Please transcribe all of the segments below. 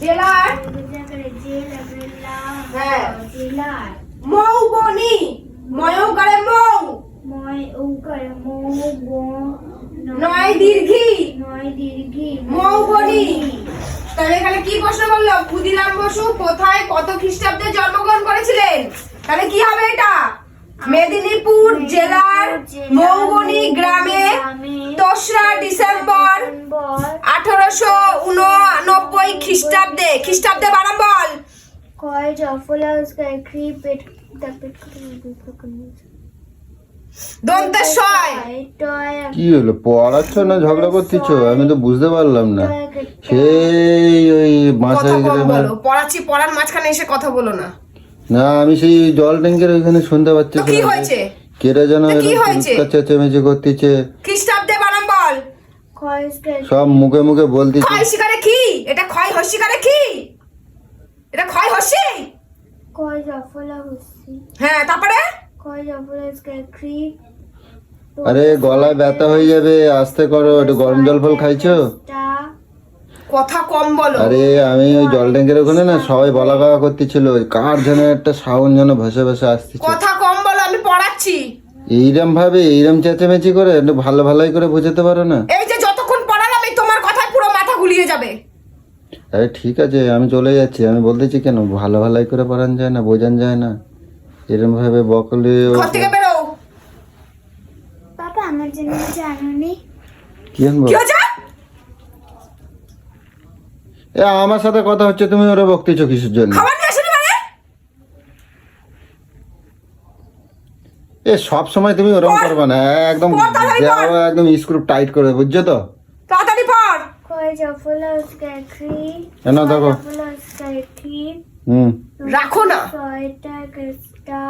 মেদিনীপুর নাম বল তাড়াতাড়ি বল মেদি নয় দীর্ঘি জেলার? হ্যাঁ। মৌবনি। মৌ। নয় দীর্ঘি। মৌবনি। তাহলে এখানে কি প্রশ্ন বলল ক্ষুদিরাম বসু কোথায় কত খ্রিস্টাব্দে জন্মগ্রহণ করেছিলেন? তাহলে কি হবে এটা? মেদিনীপুর জেলার মৌবনি গ্রামে দোসরা ডিসেম্বর খ্রিস্টাব্দে খ্রিস্টাব্দে বানান বল। কয় জফলা উসকা একরি দন্তে কি হলো পড়াচ্ছ না ঝগড়া করতেছ? আমি তো বুঝতে পারলাম না। সেই ওই পড়াচ্ছি পড়ার মাঝখানে এসে কথা বলো না। না আমি সেই জল ট্যাঙ্কের ওইখানে শুনতে পাচ্ছি কি হয়েছে? যেন চেঁচামেচি করতেছে। সব মুখে মুখে বলতে শিকারে কি? এটা কি? এটা জফলা হ্যাঁ তারপরে? জফলা আরে গলায় ব্যথা হয়ে যাবে আস্তে করো একটু গরম জল ফল খাইছো? কথা কম বলো। আরে আমি ওই জল ট্যাঙ্কের ওখানে না সবাই বলা গাওয়া করতেছিল কার যেন একটা সাউন্ড যেন ভেসে ভেসে আসতেছিল কথা কম বলো আমি পড়াচ্ছি। এইরম ভাবে এইরম চেঁচামেচি করে একটু ভালো ভালোই করে বোঝাতে পারো না? এই আরে ঠিক আছে আমি চলে যাচ্ছি। আমি বলতেছি কেন? ভালো ভালোই করে পড়ান যায় না বোঝান যায় না। এরম ভাবে বকলে ও- ঘর থেকে বেরো! বাবা আমার জন্য জানুনি কি আনব? এ আমার সাথে কথা হচ্ছে তুমি ওরা বকতেছো কিসের জন্য? মানে? এ সব সময় তুমি ওরকম। করবে না। একদম একদম স্ক্রুপ টাইট করে বুঝছ তো? না দেখো। হুম। রাখো না। ছয়টা খ্রিস্টা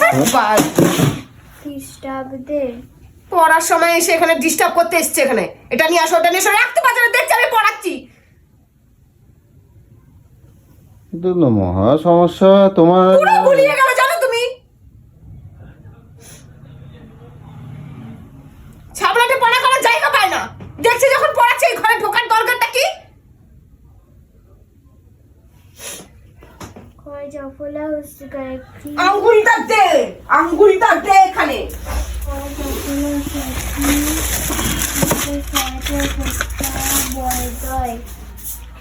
হ্যাঁ, খ্রিস্টাব্দে পড়ার সময় এসে এখানে ডিস্টার্ব করতে এসছে এখানে। এটা নিয়ে আসো এটা নিয়ে এসো। রাখতে পারছে না দেখছি আমি পড়াচ্ছি। মহা সমস্যা তোমার আঙ্গুলটা দে আঙ্গুলটা দে এখানে।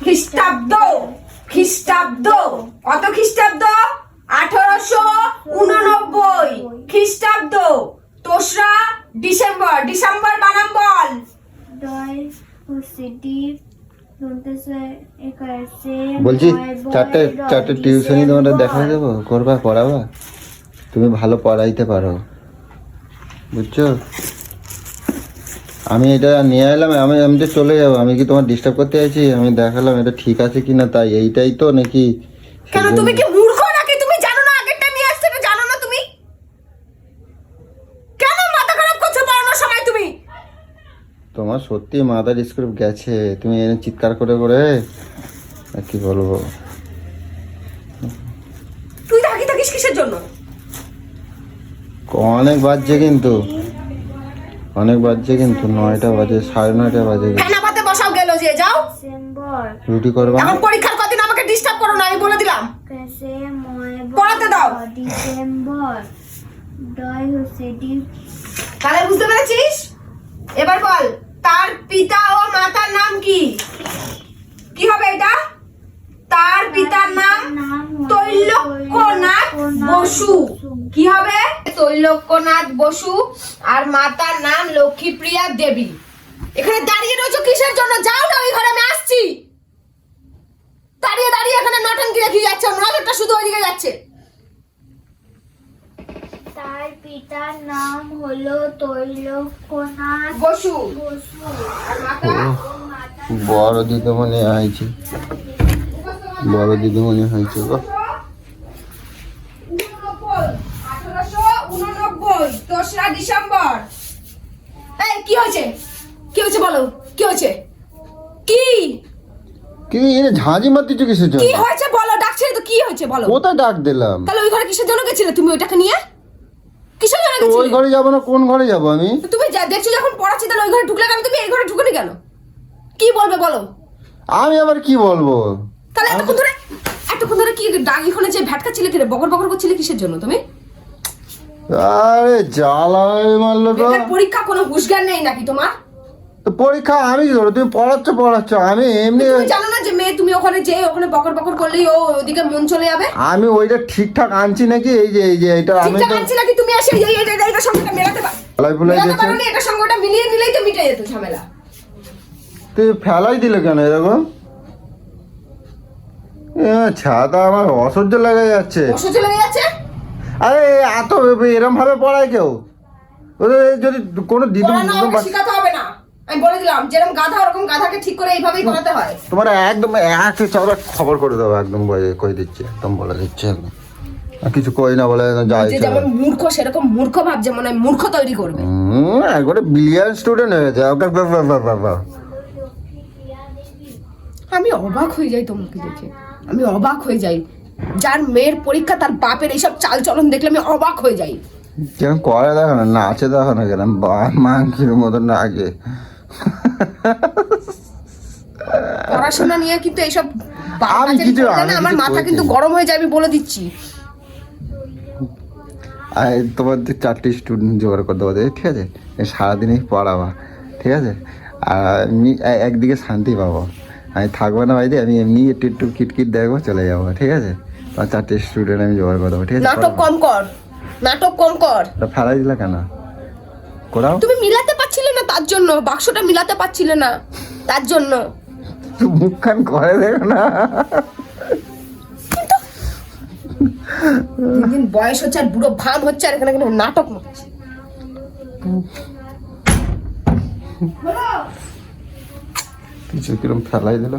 খ্রিস্টাব্দ খ্রিস্টাব্দ। কত খ্রিস্টাব্দ? আঠারোশো উননব্বই। খ্রিস্টাব্দ তোসরা ডিসেম্বর ডিসেম্বর বানাম বল। বলছি চারটে চারটে টিউশনই তোমাদের দেখা দেবো করবা পড়াবা? তুমি ভালো পড়াইতে পারো। বুঝছ? আমি এটা নিয়ে এলাম আমি আমি তো চলে যাব। আমি কি তোমার ডিস্টার্ব করতে চাইছি? আমি দেখালাম এটা ঠিক আছে কি না তাই। এইটাই তো নাকি তুমি কি মূর্খ নাকি তুমি জানো না আগেরটা নিয়ে আসতে এটা জানো না তুমি কেন মাথা খারাপ করছ পড়ানোর সময় তুমি তোমার সত্যি মাদার স্ক্রিপ গেছে। তুমি এনে চিৎকার করে করে কি বলব? তুই থাকি থাকিস কিসের জন্য? অনেক বাজছে কিন্তু। অনেক বাজছে কিন্তু নয়টা বাজে সাড়ে নয়টা বাজে। ফেনা পাতে বসাও গেল যে যাও। রুটি করবা এখন পরীক্ষার কদিন আমাকে ডিস্টার্ব করো না আমি বলে দিলাম। পড়াতে দাও। ডিসেম্বর দয় হচ্ছে ডিপ তাহলে বুঝতে পেরেছিস? এবার বল। তার পিতা ও মাতার নাম কি? কি হবে এটা? তার পিতার নাম তৈলক্যনাথ বসু। কি হবে? তৈলক্যনাথ বসু আর মাতার নাম লক্ষ্মীপ্রিয়া দেবী। এখানে দাঁড়িয়ে রয়েছো কিসের জন্য? যাও না, ওই ঘরে আমি আসছি। দাঁড়িয়ে দাঁড়িয়ে এখানে নটনকি রেখে যাচ্ছে, নজরটা শুধু ওইদিকে যাচ্ছে। তার পিতার নাম হলো তৈলক্যনাথ বসু। বসু। আর মাতা বড় দিদিমণি আইছি বসু। বড় দিদিমণি হয়েছে গো। দোসরা ডিসেম্বর এই কি হয়েছে? কি হয়েছে বলো? কি হয়েছে? কি? কি এর ঝাঁঝি মারতেছো কিসের কি হয়েছে বলো? ডাকছিলে তো কি হয়েছে বলো? কোথায় ডাক দিলাম? তাহলে ওই ঘরে কিসের জন্য গেছিলে তুমি ওইটাকে নিয়ে? কিসের জন্য তো ওই গেছিলে? ঘরে যাব না কোন ঘরে যাব আমি? তুমি যা দেখছ যখন পড়াচ্ছি তাহলে ওই ঘরে ঢুকলে কেন? তুমি এই ঘরে ঢুকনি কেন? কি বলবে বলো? আমি আবার কি বলব? তাহলে এতক্ষণ ধরে এতক্ষণ ধরে কি ডাকি খোলে যে ভ্যাটকা ছিলে কিরে বকর বকর করছিলে কিসের জন্য তুমি? আরে জ্বালাই মারলো তো। বেকার পরীক্ষা কোনো হুঁশজ্ঞান নেই নাকি তোমার? তো পরীক্ষা আমি করব তুমি পড়াচ্ছ পড়াচ্ছ আমি এমনি তুমি জানো না ওখানে যে ওখানে বকর বকর করলেই ও ওদিকে মন চলে যাবে? আমি ওইটা ঠিকঠাক আনছি নাকি? এই যে এই যে এটা আমি ঠিকঠাক আনছি নাকি? তুমি এসে এই এই এইটার সঙ্গে মেলাতে পারো ফেলাই সঙ্গে ওটা মিলিয়ে নিলেই তো মিটে যেত ঝামেলা। তুই ফেলাই দিলে কেন এরকম? ছাতা আমার অসহ্য লেগে যাচ্ছে। অসহ্য লেগে যাচ্ছে? আরে এত এরম ভাবে পড়ায় কেউ? ওদের যদি কোনো দিদি আমি বলে দিলাম যেরকম গাধা ওরকম গাধাকে ঠিক করে এইভাবেই করাতে হয়। তোমার একদম এক চাওড়া খবর করে দেবো একদম কই দিচ্ছি একদম বলে দিচ্ছি একদম কিছু কই না বলে যা যেমন মূর্খ সেরকম মূর্খ ভাবছে মনে হয় মূর্খ তৈরি করবে। হুম একবারে বিলিয়ন স্টুডেন্ট হয়ে গেছে ওকে। আমি অবাক হয়ে যাই তোমাকে দেখে। আমি অবাক হয়ে যাই। যার মেয়ের পরীক্ষা তার বাপের এইসব চাল চলন দেখলে আমি অবাক হয়ে যাই। কেমন করে দেখো না নাচে দেখো না কেন মাংকির মতন আগে পড়াশোনা নিয়ে কিন্তু এইসব আমি কিছু- আমি আমার মাথা কিন্তু গরম হয়ে আমি বলে দিচ্ছি। আর তোমার যে চারটি স্টুডেন্ট জোগাড় করে দেবো ঠিক আছে? সারাদিনই পড়াবা ঠিক আছে? আর এ- একদিকে শান্তি পাবো। আমি থাকব না বাড়িতে আমি এমনি একটু একটু কিটকিট দেখব চলে যাব ঠিক আছে? তোমার চারটে স্টুডেন্ট আমি জোগাড় করে দেবো ঠিক আছে? নাটক কম কর নাটক কম কর। ফেলাই দিলা কেন? করাও। তুমি মিলাতে তার জন্য বাক্সটা মিলাতে পারছিলে না। তার জন্য। মুখখান করে দেখো না। দিন বয়স হচ্ছে আর বুড়ো ভাম হচ্ছে আর এখানে এখানে নাটক মারছে কিছু কিরম ফেলাই দিল?